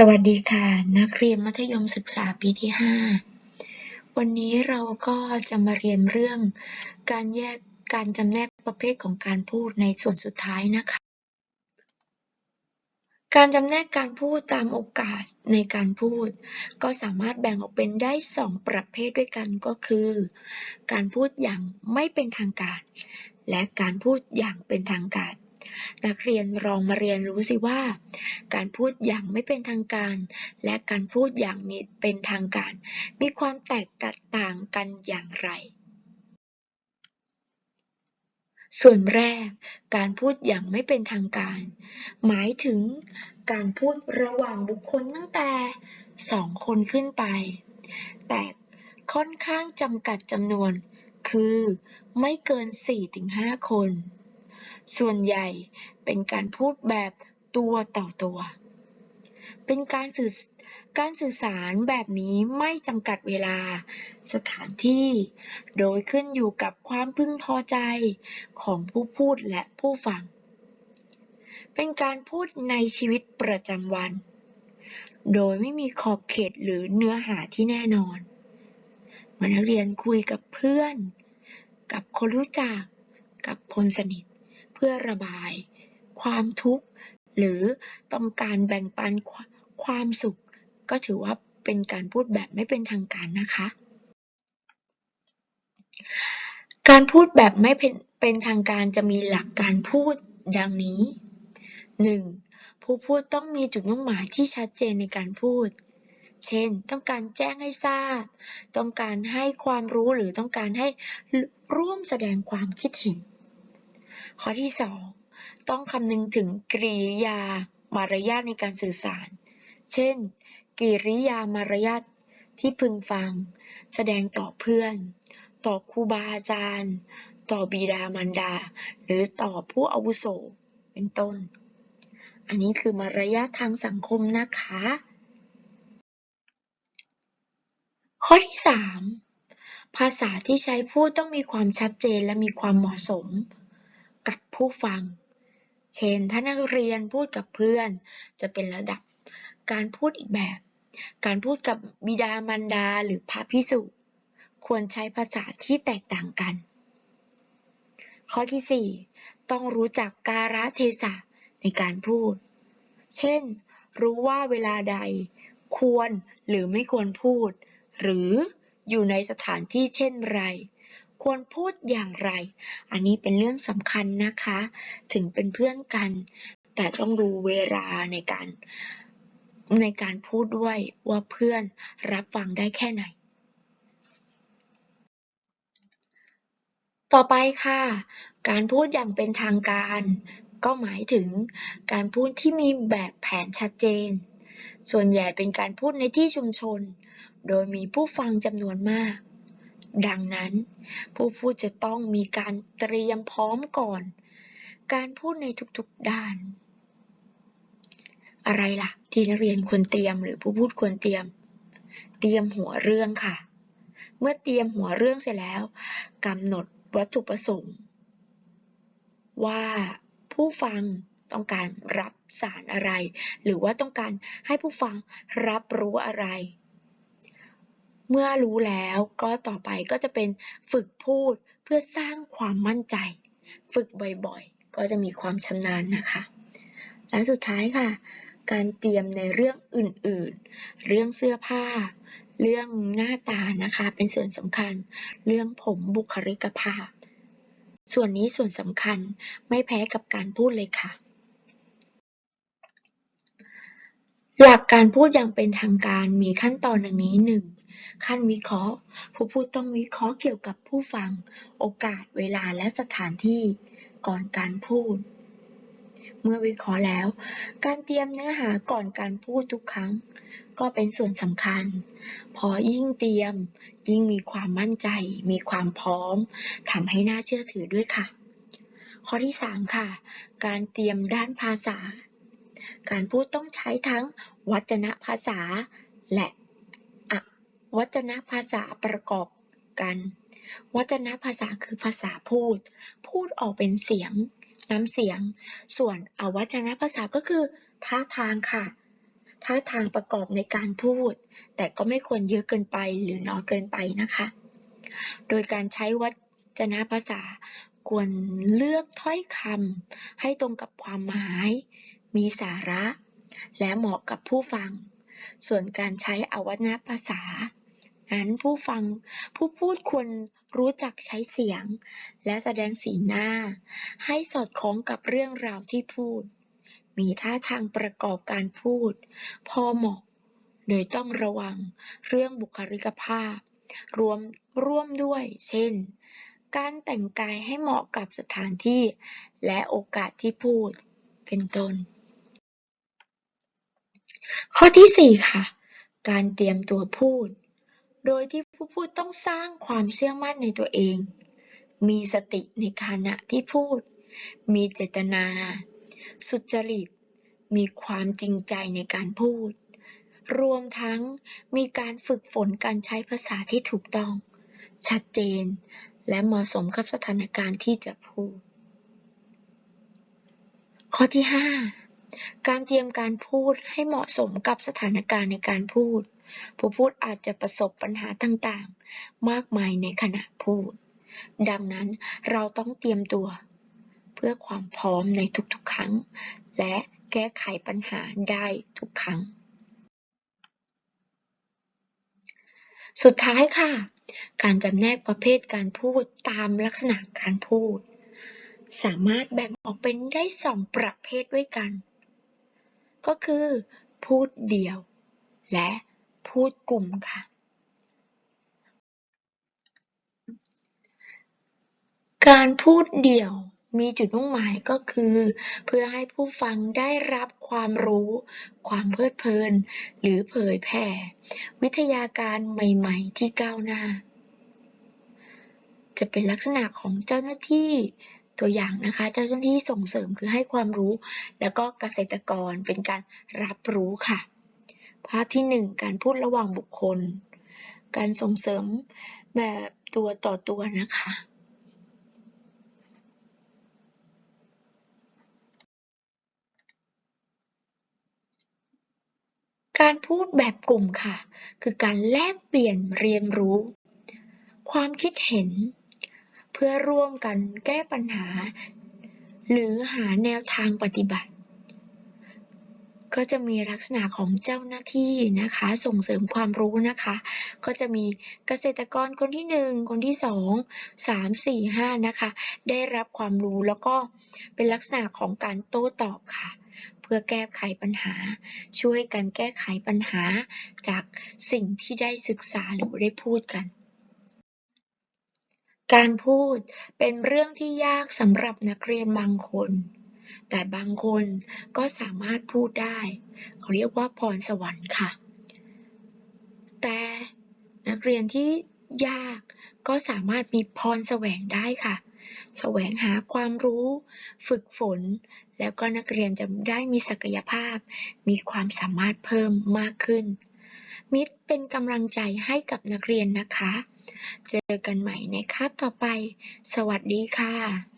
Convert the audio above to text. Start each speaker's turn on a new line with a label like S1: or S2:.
S1: สวัสดีค่ะ นักเรียนมัธยมศึกษาปีที่ 5 วันนี้เราก็จะมาเรียนเรื่องการแยกการจำแนกประเภทของการพูดในส่วนสุดท้ายนะคะ การจำแนกการพูดตามโอกาสในการพูด ก็สามารถแบ่งออกเป็นได้ 2 ประเภทด้วยกันก็คือ การพูดอย่างไม่เป็นทางการ และการพูดอย่างเป็นทางการ นักเรียนลองมาเรียนรู้สิว่า การพูดอย่างไม่เป็นทางการ และการพูดอย่างมีเป็นทางการ มีความแตกต่างกันอย่างไร ส่วนแรก การพูดอย่างไม่เป็นทางการ หมายถึงการพูดระหว่างบุคคลตั้งแต่สองคนขึ้นไป แต่ค่อนข้างจำกัดจำนวน คือไม่เกิน 4-5 คน ส่วนใหญ่เป็นการพูดแบบตัวต่อตัว เป็นการสื่อการสื่อสารแบบนี้ไม่จำกัดเวลา สถานที่ โดยขึ้นอยู่กับความพึงพอใจของผู้พูดและผู้ฟัง เป็นการพูดในชีวิตประจำวัน โดยไม่มีขอบเขตหรือเนื้อหาที่แน่นอนเหมือนนักเรียนคุยกับเพื่อน กับคนรู้จัก กับคนสนิท เพื่อระบาย ความทุกข์ หรือต้องการแบ่งปันความสุข ก็ถือว่าเป็นการพูดแบบไม่เป็นทางการนะคะ การพูดแบบไม่เป็นเป็นทางการจะมีหลักการพูดดังนี้ 1. ผู้พูดต้องมีจุดมุ่งหมายที่ชัดเจนในการพูด เช่น ต้องการแจ้งให้ทราบ ต้องการให้ความรู้หรือต้องการให้ร่วมแสดงความคิดเห็น ข้อที่ 2. ต้องคำนึงถึงกริยามารยาทในการสื่อสาร เช่น กิริยามารยาทที่พึงฟัง แสดงต่อเพื่อน ต่อครูบาอาจารย์ ต่อบิดามารดา หรือต่อผู้อาวุโส เป็นต้น อันนี้คือมารยาททางสังคมนะคะ ข้อที่ 3 ภาษาที่ใช้พูดต้องมีความชัดเจนและมีความเหมาะสม กับผู้ฟัง เช่น ถ้านักเรียนพูดกับเพื่อน จะเป็นระดับการพูดอีกแบบ การพูดกับบิดามารดาหรือพระพิสุควรใช้ภาษาที่แตกต่างกัน ข้อที่ 4 ต้องรู้จักกาลเทศะในการพูด เช่น รู้ว่าเวลาใดควรหรือไม่ควรพูด หรืออยู่ในสถานที่เช่นไร ควรพูดอย่างไร อันนี้เป็นเรื่องสำคัญนะคะ ถึงเป็นเพื่อนกัน แต่ต้องดูเวลาในการในการพูดด้วยว่าเพื่อนรับฟังได้แค่ไหน ต่อไปค่ะ การพูดอย่างเป็นทางการ ก็หมายถึงการพูดที่มีแบบแผนชัดเจน ส่วนใหญ่เป็นการพูดในที่ชุมชน โดยมีผู้ฟังจำนวนมาก ดังนั้น ผู้พูดจะต้องมีการเตรียมพร้อมก่อน การพูดในทุกๆด้าน อะไรล่ะ ที่นักเรียนควรเตรียมหรือผู้พูดควรเตรียม เตรียมหัวเรื่องค่ะ เมื่อเตรียมหัวเรื่องเสร็จแล้วกำหนดวัตถุประสงค์ ว่าผู้ฟังต้องการรับสารอะไร หรือว่าต้องการให้ผู้ฟังรับรู้อะไร เมื่อรู้แล้วก็ต่อไปก็จะเป็นฝึกพูดเพื่อสร้างความมั่นใจ ฝึกบ่อยๆ ก็จะมีความชำนาญนะคะ และสุดท้ายค่ะ การเตรียมในเรื่องอื่นๆ เรื่องเสื้อผ้า เรื่องหน้าตานะคะ เป็นส่วนสำคัญ เรื่องผมบุคลิกภาพ ส่วนนี้ส่วนสำคัญไม่แพ้กับการพูดเลยค่ะ หลักการพูดอย่างเป็นทางการมีขั้นตอนดังนี้ 1. ขั้นวิเคราะห์ ผู้พูดต้องวิเคราะห์เกี่ยวกับผู้ฟัง โอกาส เวลา และสถานที่ ก่อนการพูด เมื่อวิเคราะห์แล้ว การเตรียมเนื้อหาก่อนการพูดทุกครั้ง ก็เป็นส่วนสำคัญ พอยิ่งเตรียม ยิ่งมีความมั่นใจ มีความพร้อมทำให้น่าเชื่อถือด้วยค่ะ ข้อที่ 3 ค่ะ การเตรียมด้านภาษา การพูดต้องใช้ทั้งวจนภาษา และอวจนภาษาประกอบกัน วจนภาษาคือภาษาพูด พูดออกเป็นเสียง น้ำเสียง ส่วนอวจนภาษาก็คือท่าทางค่ะ ท่าทางประกอบในการพูด แต่ก็ไม่ควรเยอะเกินไปหรือน้อยเกินไปนะคะ โดยการใช้วจนะภาษาควรเลือกถ้อยคำให้ตรงกับความหมาย มีสาระ และเหมาะกับผู้ฟัง ส่วนการใช้อวัจนภาษา นั้นผู้ฟังผู้พูดควรรู้จักใช้เสียง และแสดงสีหน้า ให้สอดคล้องกับเรื่องราวที่พูด มีท่าทางประกอบการพูด พอเหมาะ โดยต้องระวังเรื่องบุคลิกภาพ รวมร่วมด้วย เช่นการแต่งกายให้เหมาะกับสถานที่และโอกาสที่พูด เป็นต้น ข้อที่4ค่ะ การเตรียมตัวพูด โดยที่ผู้พูดต้องสร้างความเชื่อมั่นในตัวเอง มีสติในขณะที่พูด มีเจตนา สุจริต มีความจริงใจในการพูด รวมทั้งมีการฝึกฝนการใช้ภาษาที่ถูกต้อง ชัดเจน และเหมาะสมกับสถานการณ์ที่จะพูด ข้อที่5 การเตรียมการพูดให้เหมาะสมกับสถานการณ์ในการพูด ผู้พูดอาจจะประสบปัญหาต่างๆ มากมายในขณะพูด ดังนั้นเราต้องเตรียมตัว เพื่อความพร้อมในทุกๆ ครั้ง และแก้ไขปัญหาได้ทุกครั้ง สุดท้ายค่ะ การจำแนกประเภทการพูดตามลักษณะการพูด สามารถแบ่งออกเป็นได้สองประเภทด้วยกัน ก็คือ พูดเดี่ยว และพูดกลุ่มค่ะ การพูดเดี่ยวมีจุดมุ่งหมายก็คือ เพื่อให้ผู้ฟังได้รับความรู้ ความเพลิดเพลิน หรือเผยแผ่ วิทยาการใหม่ๆที่ก้าวหน้า จะเป็นลักษณะของเจ้าหน้าที่ ตัวอย่างนะคะ เจ้าหน้าที่ส่งเสริมคือให้ความรู้ แล้วก็เกษตรกรเป็นการรับรู้ค่ะ ภาพที่ 1 การพูดระหว่างบุคคล การส่งเสริมแบบตัวต่อตัวนะคะการพูดแบบกลุ่มค่ะ คือการแลกเปลี่ยนเรียนรู้ ความคิดเห็น พื่อร่วมกันแก้ปัญหา หรือหาแนวทางปฏิบัติ ก็จะมีลักษณะของเจ้าหน้าที่นะคะ ส่งเสริมความรู้นะคะ ก็จะมีเกษตรกรคนที่1คนที่2 3 4 5นะคะ ได้รับความรู้แล้วก็เป็นลักษณะของการโต้ตอบค่ะเพื่อแก้ไขปัญหา ช่วยกันแก้ไขปัญหาจากสิ่งที่ได้ศึกษาหรือได้พูดกัน การพูดเป็นเรื่องที่ยากสำหรับนักเรียนบางคน แต่บางคนก็สามารถพูดได้ เขาเรียกว่าพรสวรรค์ค่ะ แต่นักเรียนที่ยากก็สามารถมีพรแสวงได้ค่ะ แสวงหาความรู้ ฝึกฝน แล้วก็นักเรียนจะได้มีศักยภาพ มีความสามารถเพิ่มมากขึ้น มิตรเป็นกำลังใจให้กับนักเรียนนะคะ เจอกันใหม่ในคาบต่อไป สวัสดีค่ะ